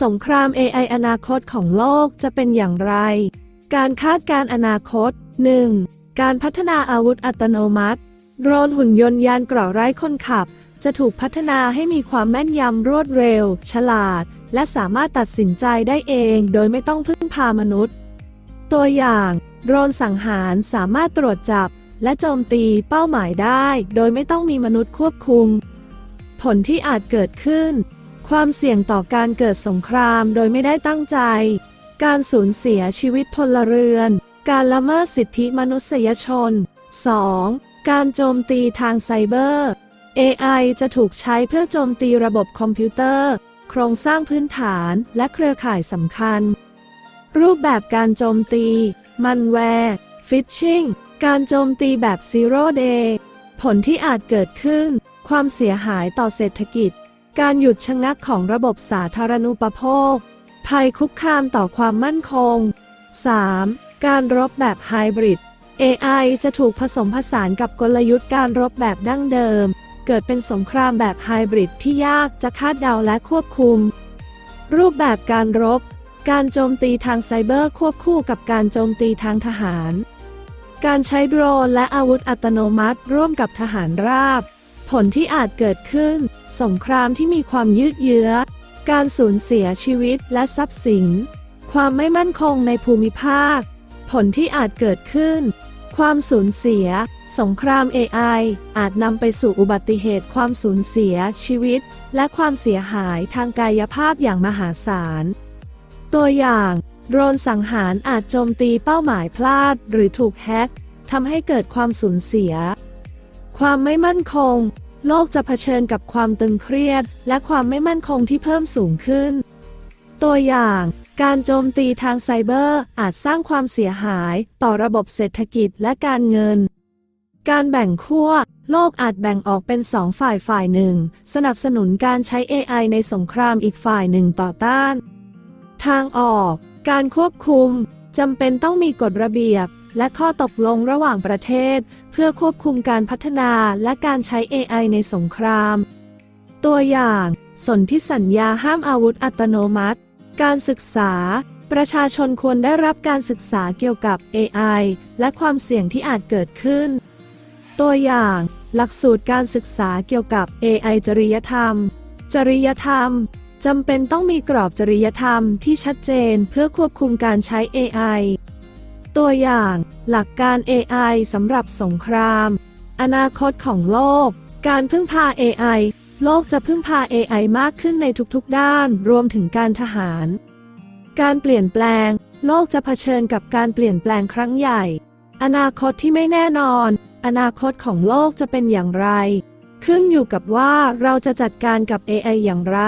สงคราม AI อนาคตของโลกจะเป็นอย่างไร การคาดการณ์อนาคต 1. การพัฒนาอาวุธอัตโนมัติ โดรนหุ่นยนต์ยานเกราะไร้คนขับ จะถูกพัฒนาให้มีความแม่นยำรวดเร็ว ฉลาด และสามารถตัดสินใจได้เองโดยไม่ต้องพึ่งพามนุษย์ ตัวอย่าง โดรนสังหารสามารถตรวจจับ และโจมตีเป้าหมายได้ โดยไม่ต้องมีมนุษย์ควบคุม ผลที่อาจเกิดขึ้น ความเสี่ยงต่อการเกิดสงครามโดยไม่ได้ตั้งใจ การสูญเสียชีวิตพลเรือน การละเมิดสิทธิมนุษยชน 2. การโจมตีทางไซเบอร์ AI จะถูกใช้เพื่อโจมตีระบบคอมพิวเตอร์ โครงสร้างพื้นฐานและเครือข่ายสำคัญ รูปแบบการโจมตี มันแวร์ฟิชชิงการโจมตีแบบ Zero Day ผลที่อาจเกิดขึ้น ความเสียหายต่อเศรษฐกิจ การหยุดชะงักของระบบสาธารณูปโภค ภัยคุกคามต่อความมั่นคง 3. การรบแบบไฮบริด AI จะถูกผสมผสานกับกลยุทธ์การรบแบบดั้งเดิม เกิดเป็นสงครามแบบไฮบริดที่ยากจะคาดเดาและควบคุม รูปแบบการรบ การโจมตีทางไซเบอร์ควบคู่กับการโจมตีทางทหาร การใช้โดรนและอาวุธอัตโนมัติร่วมกับทหารราบ ผลที่อาจเกิดขึ้น สงครามที่มีความยืดเยื้อ การสูญเสียชีวิตและทรัพย์สิน ความไม่มั่นคงในภูมิภาค ผลที่อาจเกิดขึ้น ความสูญเสีย สงคราม AI อาจนำไปสู่อุบัติเหตุความสูญเสียชีวิต และความเสียหายทางกายภาพอย่างมหาศาล ตัวอย่างโดรนสังหารอาจโจมตีเป้าหมายพลาด หรือถูกแฮ็กทำให้เกิดความสูญเสีย ความไม่มั่นคง โลกจะเผชิญกับความตึงเครียด และความไม่มั่นคงที่เพิ่มสูงขึ้น ตัวอย่าง การโจมตีทางไซเบอร์อาจสร้างความเสียหายต่อระบบเศรษฐกิจและการเงิน การแบ่งขั้ว โลกอาจแบ่งออกเป็นสองฝ่ายฝ่ายหนึ่ง สนับสนุนการใช้ AI ในสงครามอีกฝ่ายหนึ่งต่อต้าน ทางออก การควบคุมจำเป็นต้องมีกฎระเบียบ และข้อตกลงระหว่างประเทศ เพื่อควบคุมการพัฒนาและการใช้ AI ในสงคราม ตัวอย่างสนธิสัญญาห้ามอาวุธอัตโนมัติ การศึกษา ประชาชนควรได้รับการศึกษาเกี่ยวกับ AI และความเสี่ยงที่อาจเกิดขึ้น ตัวอย่าง หลักสูตรการศึกษาเกี่ยวกับ AI จริยธรรม จริยธรรมจำเป็นต้องมีกรอบจริยธรรมที่ชัดเจนเพื่อควบคุมการใช้ AI ตัวอย่าง หลักการ AI สำหรับสงคราม อนาคตของโลก การพึ่งพา AI โลกจะพึ่งพา AI มากขึ้นในทุกๆด้าน รวมถึงการทหาร การเปลี่ยนแปลง โลกจะเผชิญกับการเปลี่ยนแปลงครั้งใหญ่ อนาคตที่ไม่แน่นอน อนาคตของโลกจะเป็นอย่างไร ขึ้นอยู่กับว่าเราจะจัดการกับ AI อย่างไร